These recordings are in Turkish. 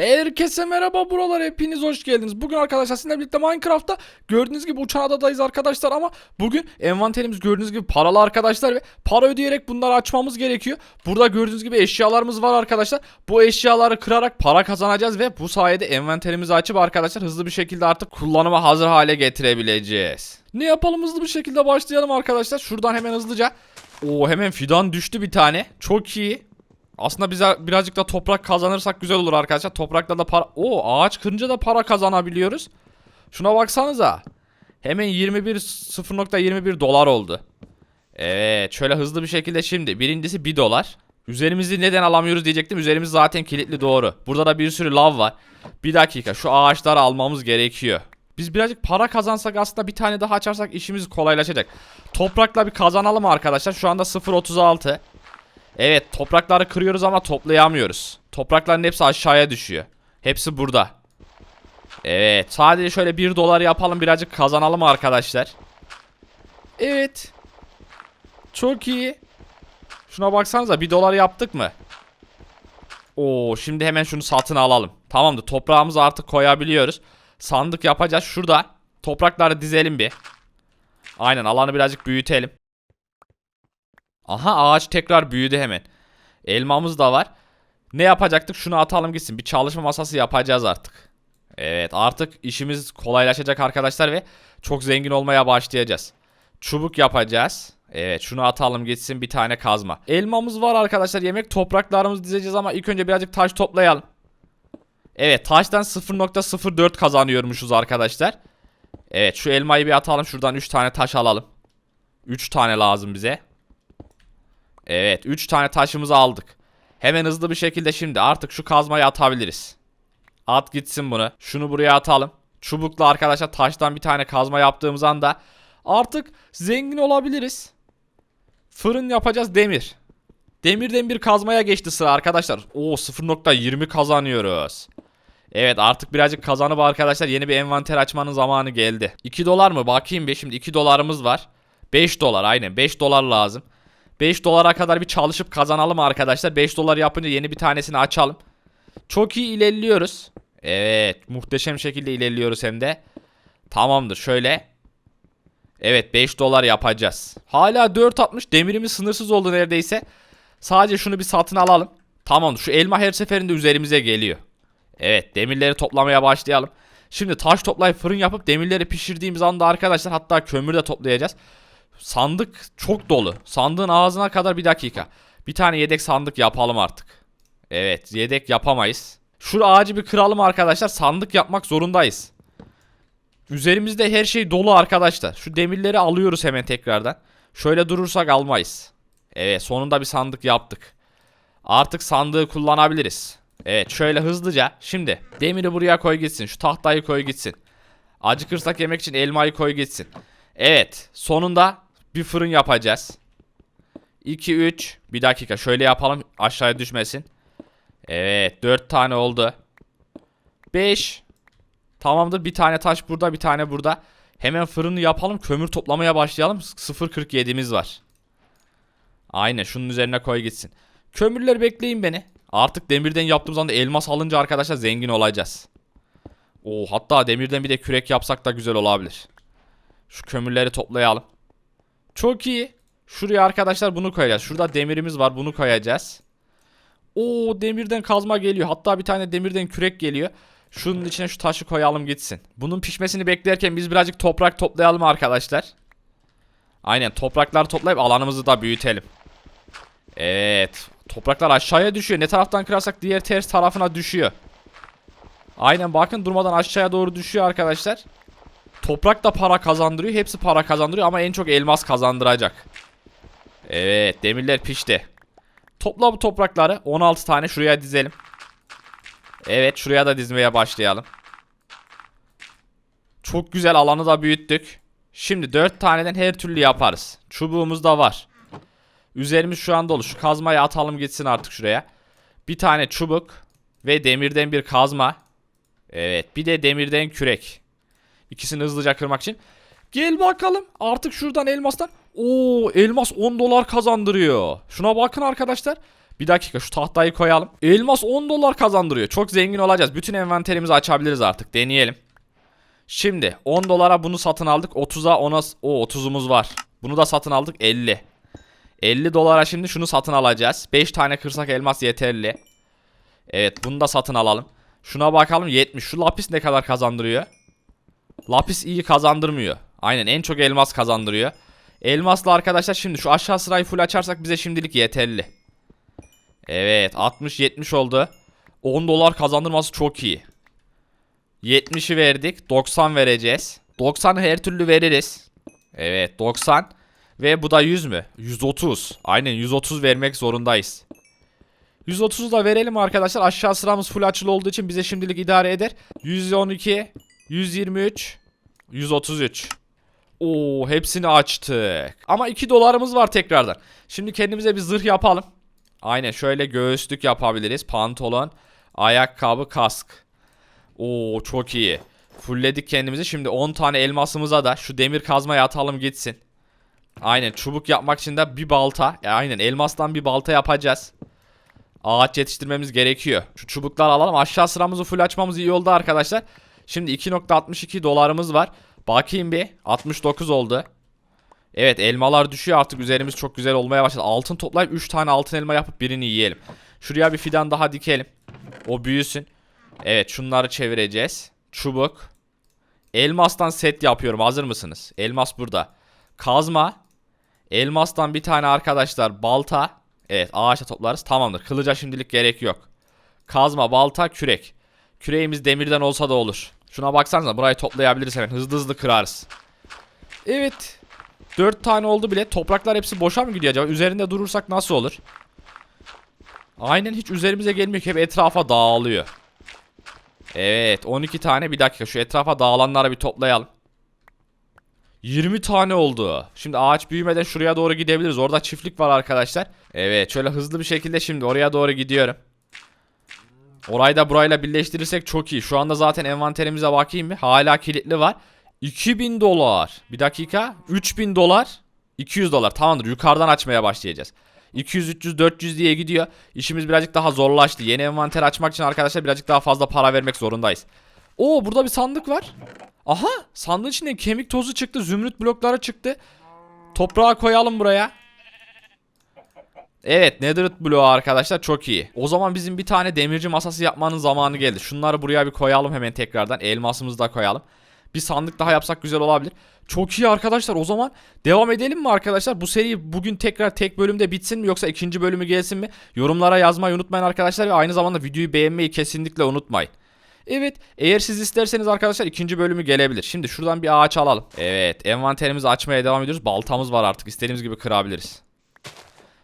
Herkese merhaba buralar hepiniz hoş geldiniz. Bugün arkadaşlar sizinle birlikte Minecraft'ta gördüğünüz gibi uçan adadayız arkadaşlar ama bugün envanterimiz gördüğünüz gibi paralı arkadaşlar ve para ödeyerek bunları açmamız gerekiyor. Burada gördüğünüz gibi eşyalarımız var arkadaşlar. Bu eşyaları kırarak para kazanacağız ve bu sayede envanterimizi açıp arkadaşlar hızlı bir şekilde artık kullanıma hazır hale getirebileceğiz. Ne yapalım hızlı bir şekilde başlayalım arkadaşlar. Şuradan hemen hızlıca. Oo hemen fidan düştü bir tane. Çok iyi. Aslında bize birazcık da toprak kazanırsak güzel olur arkadaşlar. Toprakla da para... Oo ağaç kırınca da para kazanabiliyoruz. Şuna baksanıza. Hemen 21 0.21 dolar oldu. Evet şöyle hızlı bir şekilde şimdi. Birincisi 1 dolar. Üzerimizi neden alamıyoruz diyecektim. Üzerimiz zaten kilitli doğru. Burada da bir sürü lav var. Bir dakika şu ağaçları almamız gerekiyor. Biz birazcık para kazansak aslında bir tane daha açarsak işimiz kolaylaşacak. Toprakla bir kazanalım arkadaşlar. Şu anda 0.36. Evet toprakları kırıyoruz ama toplayamıyoruz. Toprakların hepsi aşağıya düşüyor. Hepsi burada. Evet sadece şöyle 1 dolar yapalım birazcık kazanalım arkadaşlar. Evet. Çok iyi. Şuna baksanıza 1 dolar yaptık mı? Oo şimdi hemen şunu satın alalım. Tamamdır toprağımızı artık koyabiliyoruz. Sandık yapacağız şurada. Toprakları dizelim bir. Aynen alanı birazcık büyütelim. Aha ağaç tekrar büyüdü hemen. Elmamız da var. Ne yapacaktık? Şunu atalım gitsin. Bir çalışma masası yapacağız artık. Evet artık işimiz kolaylaşacak arkadaşlar ve çok zengin olmaya başlayacağız. Çubuk yapacağız. Evet şunu atalım gitsin bir tane kazma. Elmamız var arkadaşlar yemek topraklarımızı dizeceğiz ama ilk önce birazcık taş toplayalım. Evet taştan 0.04 kazanıyormuşuz arkadaşlar. Evet şu elmayı bir atalım şuradan 3 tane taş alalım. 3 tane lazım bize. Evet 3 tane taşımızı aldık. Hemen hızlı bir şekilde şimdi artık şu kazmayı atabiliriz. At gitsin bunu. Şunu buraya atalım. Çubukla arkadaşlar taştan bir tane kazma yaptığımız anda artık zengin olabiliriz. Fırın yapacağız demir. Demirden bir kazmaya geçti sıra arkadaşlar. Oo 0.20 kazanıyoruz. Evet artık birazcık kazanıp arkadaşlar yeni bir envanter açmanın zamanı geldi. 2 dolar mı? Bakayım bir şimdi 2 dolarımız var. 5 dolar aynen 5 dolar lazım. 5 dolara kadar bir çalışıp kazanalım arkadaşlar. 5 dolar yapınca yeni bir tanesini açalım. Çok iyi ilerliyoruz. Evet muhteşem şekilde ilerliyoruz hem de. Tamamdır şöyle. Evet 5 dolar yapacağız. Hala 4.60 demirimiz sınırsız oldu neredeyse. Sadece şunu bir satın alalım. Tamamdır şu elma her seferinde üzerimize geliyor. Evet demirleri toplamaya başlayalım. Şimdi taş toplayıp fırın yapıp demirleri pişirdiğimiz anda arkadaşlar hatta kömür de toplayacağız. Sandık çok dolu. Sandığın ağzına kadar bir dakika. Bir tane yedek sandık yapalım artık. Evet yedek yapamayız. Şu ağacı bir kıralım arkadaşlar. Sandık yapmak zorundayız. Üzerimizde her şey dolu arkadaşlar. Şu demirleri alıyoruz hemen tekrardan. Şöyle durursak almayız. Evet sonunda bir sandık yaptık. Artık sandığı kullanabiliriz. Evet şöyle hızlıca. Şimdi demiri buraya koy gitsin. Şu tahtayı koy gitsin. Acıkırsak yemek için elmayı koy gitsin. Evet sonunda bir fırın yapacağız. 2 3 bir dakika şöyle yapalım aşağıya düşmesin. Evet 4 tane oldu. 5 Tamamdır bir tane taş burada bir tane burada. Hemen fırını yapalım kömür toplamaya başlayalım. 0.47'miz var. Aynen şunun üzerine koy gitsin. Kömürleri bekleyin beni. Artık demirden yaptığımız anda elmas alınca arkadaşlar zengin olacağız. Oo hatta demirden bir de kürek yapsak da güzel olabilir. Şu kömürleri toplayalım. Çok iyi. Şuraya arkadaşlar bunu koyacağız. Şurada demirimiz var bunu koyacağız. Oo demirden kazma geliyor. Hatta bir tane demirden kürek geliyor. Şunun içine şu taşı koyalım gitsin. Bunun pişmesini beklerken biz birazcık toprak toplayalım arkadaşlar. Aynen toprakları toplayıp alanımızı da büyütelim. Evet. Topraklar aşağıya düşüyor. Ne taraftan kırarsak diğer ters tarafına düşüyor. Aynen bakın durmadan aşağıya doğru düşüyor arkadaşlar. Toprak da para kazandırıyor. Hepsi para kazandırıyor ama en çok elmas kazandıracak. Evet demirler pişti. Topla bu toprakları. 16 tane şuraya dizelim. Evet şuraya da dizmeye başlayalım. Çok güzel alanı da büyüttük. Şimdi 4 taneden her türlü yaparız. Çubuğumuz da var. Üzerimiz şu an dolu. Şu kazmayı atalım gitsin artık şuraya. Bir tane çubuk ve demirden bir kazma. Evet bir de demirden kürek. İkisini hızlıca kırmak için. Gel bakalım. Artık şuradan elmastan. Oo elmas 10 dolar kazandırıyor. Şuna bakın arkadaşlar. Bir dakika şu tahtayı koyalım. Elmas 10 dolar kazandırıyor. Çok zengin olacağız. Bütün envanterimizi açabiliriz artık. Deneyelim. Şimdi 10 dolara bunu satın aldık. 30'a 10'a o 30'umuz var. Bunu da satın aldık 50. 50 dolara şimdi şunu satın alacağız. 5 tane kırsak elmas yeterli. Evet bunu da satın alalım. Şuna bakalım 70. Şu lapis ne kadar kazandırıyor? Lapis iyi kazandırmıyor. Aynen en çok elmas kazandırıyor. Elmasla arkadaşlar şimdi şu aşağı sırayı full açarsak bize şimdilik yeterli. Evet 60-70 oldu. 10 dolar kazandırması çok iyi. 70'i verdik. 90 vereceğiz. 90'ı her türlü veririz. Evet 90. Ve bu da 100 mü? 130. Aynen 130 vermek zorundayız. 130'u da verelim arkadaşlar. Aşağı sıramız full açılı olduğu için bize şimdilik idare eder. 112, 123, 133. Oo hepsini açtık. Ama 2 dolarımız var tekrardan. Şimdi kendimize bir zırh yapalım. Aynen şöyle göğüslük yapabiliriz. Pantolon, ayakkabı, kask. Oo çok iyi. Fullledik kendimizi. Şimdi 10 tane elmasımıza da şu demir kazmayı atalım gitsin. Aynen çubuk yapmak için de bir balta. Ya aynen elmastan bir balta yapacağız. Ağaç yetiştirmemiz gerekiyor. Şu çubuklar alalım. Aşağı sıramızı full açmamız iyi oldu arkadaşlar. Şimdi 2.62 dolarımız var. Bakayım bir. 69 oldu. Evet elmalar düşüyor artık üzerimiz çok güzel olmaya başladı. Altın toplayıp 3 tane altın elma yapıp birini yiyelim. Şuraya bir fidan daha dikelim. O büyüsün. Evet şunları çevireceğiz. Çubuk. Elmastan set yapıyorum hazır mısınız? Elmas burada. Kazma. Elmastan bir tane arkadaşlar balta. Evet ağaçta toplarız tamamdır. Kılıca şimdilik gerek yok. Kazma, balta, kürek. Küreğimiz demirden olsa da olur. Şuna baksanıza burayı toplayabiliriz hemen hızlı hızlı kırarız. Evet. 4 tane oldu bile. Topraklar hepsi boşa mı gidiyor acaba? Üzerinde durursak nasıl olur? Aynen hiç üzerimize gelmiyor ki hep etrafa dağılıyor. Evet 12 tane bir dakika şu etrafa dağılanları bir toplayalım. 20 tane oldu. Şimdi ağaç büyümeden şuraya doğru gidebiliriz. Orada çiftlik var arkadaşlar. Evet şöyle hızlı bir şekilde şimdi oraya doğru gidiyorum. Orayı da burayla birleştirirsek çok iyi. Şu anda zaten envanterimize bakayım bir. Hala kilitli var. 2000 dolar. Bir dakika. 3000 dolar. 200 dolar. Tamamdır. Yukarıdan açmaya başlayacağız. 200, 300, 400 diye gidiyor. İşimiz birazcık daha zorlaştı. Yeni envanter açmak için arkadaşlar birazcık daha fazla para vermek zorundayız. Oo burada bir sandık var. Aha sandığın içinden kemik tozu çıktı. Zümrüt blokları çıktı. Toprağa koyalım buraya. Evet Netherite bloğu arkadaşlar çok iyi. O zaman bizim bir tane demirci masası yapmanın zamanı geldi. Şunları buraya bir koyalım hemen tekrardan. Elmasımızı da koyalım. Bir sandık daha yapsak güzel olabilir. Çok iyi arkadaşlar o zaman devam edelim mi arkadaşlar? Bu seri bugün tekrar tek bölümde bitsin mi yoksa ikinci bölümü gelsin mi? Yorumlara yazmayı unutmayın arkadaşlar ve aynı zamanda videoyu beğenmeyi kesinlikle unutmayın. Evet eğer siz isterseniz arkadaşlar ikinci bölümü gelebilir. Şimdi şuradan bir ağaç alalım. Evet envanterimizi açmaya devam ediyoruz. Baltamız var artık istediğimiz gibi kırabiliriz.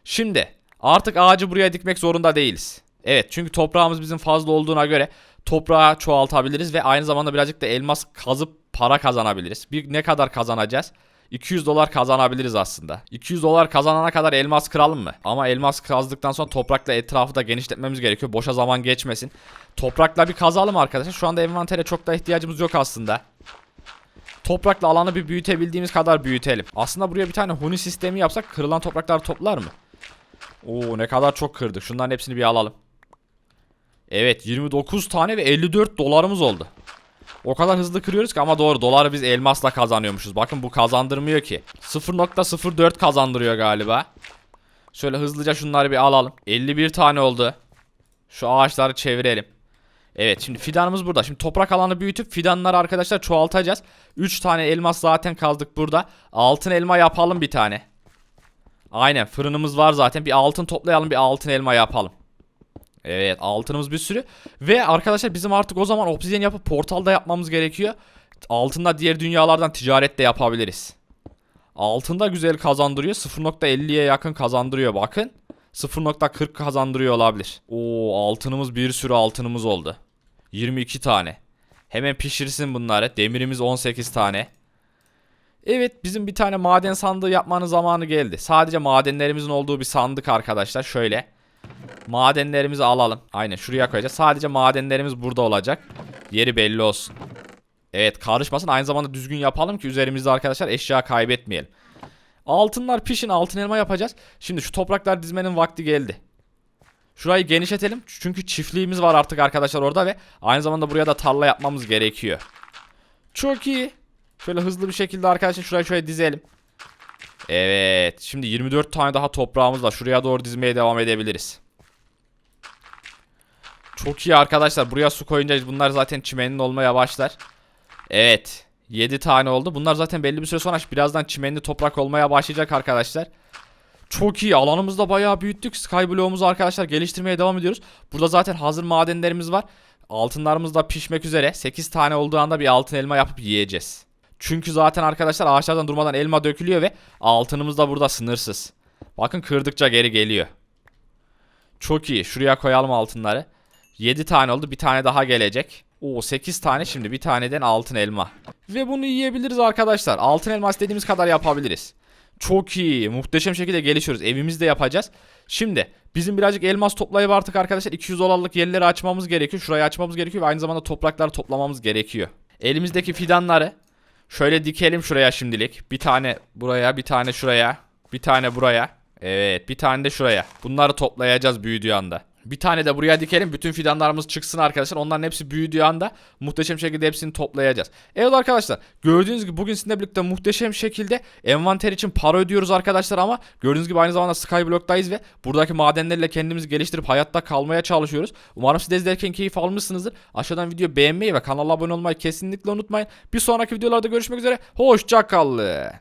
Şimdi artık ağacı buraya dikmek zorunda değiliz. Evet çünkü toprağımız bizim fazla olduğuna göre toprağı çoğaltabiliriz ve aynı zamanda birazcık da elmas kazıp para kazanabiliriz. Bir ne kadar kazanacağız? 200 dolar kazanabiliriz aslında. 200 dolar kazanana kadar elmas kıralım mı? Ama elmas kazdıktan sonra toprakla etrafı da genişletmemiz gerekiyor. Boşa zaman geçmesin. Toprakla bir kazalım arkadaşlar. Şu anda envantere çok da ihtiyacımız yok aslında. Toprakla alanı bir büyütebildiğimiz kadar büyütelim. Aslında buraya bir tane huni sistemi yapsak kırılan topraklar toplar mı? Oo ne kadar çok kırdık. Şunların hepsini bir alalım. Evet 29 tane ve 54 dolarımız oldu. O kadar hızlı kırıyoruz ki ama doğru doları biz elmasla kazanıyormuşuz. Bakın bu kazandırmıyor ki. 0.04 kazandırıyor galiba. Şöyle hızlıca şunları bir alalım. 51 tane oldu. Şu ağaçları çevirelim. Evet şimdi fidanımız burada. Şimdi toprak alanı büyütüp fidanları arkadaşlar çoğaltacağız. 3 tane elmas zaten kazdık burada. Altın elma yapalım bir tane. Aynen fırınımız var zaten. Bir altın toplayalım bir altın elma yapalım. Evet altınımız bir sürü. Ve arkadaşlar bizim artık o zaman obsidyen yapıp portalda yapmamız gerekiyor. Altında diğer dünyalardan ticaret de yapabiliriz. Altında güzel kazandırıyor. 0.50'ye yakın kazandırıyor bakın. 0.40 kazandırıyor olabilir. Oo altınımız bir sürü altınımız oldu. 22 tane. Hemen pişirsin bunları. Demirimiz 18 tane. Evet bizim bir tane maden sandığı yapmanın zamanı geldi. Sadece madenlerimizin olduğu bir sandık arkadaşlar. Şöyle. Madenlerimizi alalım. Aynen şuraya koyacağız. Sadece madenlerimiz burada olacak. Yeri belli olsun. Evet karışmasın. Aynı zamanda düzgün yapalım ki üzerimizde arkadaşlar eşya kaybetmeyelim. Altınlar pişin altın elma yapacağız. Şimdi şu topraklar dizmenin vakti geldi. Şurayı genişletelim. Çünkü çiftliğimiz var artık arkadaşlar orada ve aynı zamanda buraya da tarla yapmamız gerekiyor. Çok iyi. Şöyle hızlı bir şekilde arkadaşlar şurayı şöyle dizelim. Evet. Şimdi 24 tane daha toprağımız var. Şuraya doğru dizmeye devam edebiliriz. Çok iyi arkadaşlar. Buraya su koyunca bunlar zaten çimenin olmaya başlar. Evet. 7 tane oldu. Bunlar zaten belli bir süre sonra birazdan çimenli toprak olmaya başlayacak arkadaşlar. Çok iyi. Alanımızı da bayağı büyüttük. Skyblock'umuzu arkadaşlar geliştirmeye devam ediyoruz. Burada zaten hazır madenlerimiz var. Altınlarımız da pişmek üzere. 8 tane olduğu anda bir altın elma yapıp yiyeceğiz. Çünkü zaten arkadaşlar ağaçlardan durmadan elma dökülüyor ve altınımız da burada sınırsız. Bakın kırdıkça geri geliyor. Çok iyi. Şuraya koyalım altınları. 7 tane oldu. Bir tane daha gelecek. Oo 8 tane şimdi bir taneden altın elma. Ve bunu yiyebiliriz arkadaşlar. Altın elma istediğimiz kadar yapabiliriz. Çok iyi. Muhteşem şekilde gelişiyoruz. Evimizde yapacağız. Şimdi bizim birazcık elmas toplayıp artık arkadaşlar 200 dolarlık yerleri açmamız gerekiyor. Şurayı açmamız gerekiyor ve aynı zamanda toprakları toplamamız gerekiyor. Elimizdeki fidanları şöyle dikelim şuraya şimdilik. Bir tane buraya, bir tane şuraya, bir tane buraya. Evet, bir tane de şuraya. Bunları toplayacağız büyüdüğü anda. Bir tane de buraya dikelim. Bütün fidanlarımız çıksın arkadaşlar. Onların hepsi büyüdüğü anda muhteşem şekilde hepsini toplayacağız. Evet arkadaşlar. Gördüğünüz gibi bugün sizinle birlikte muhteşem şekilde envanter için para ödüyoruz arkadaşlar ama gördüğünüz gibi aynı zamanda Skyblock'tayız ve buradaki madenlerle kendimizi geliştirip hayatta kalmaya çalışıyoruz. Umarım siz de izlerken keyif almışsınızdır. Aşağıdan video beğenmeyi ve kanala abone olmayı kesinlikle unutmayın. Bir sonraki videolarda görüşmek üzere. Hoşçakalın.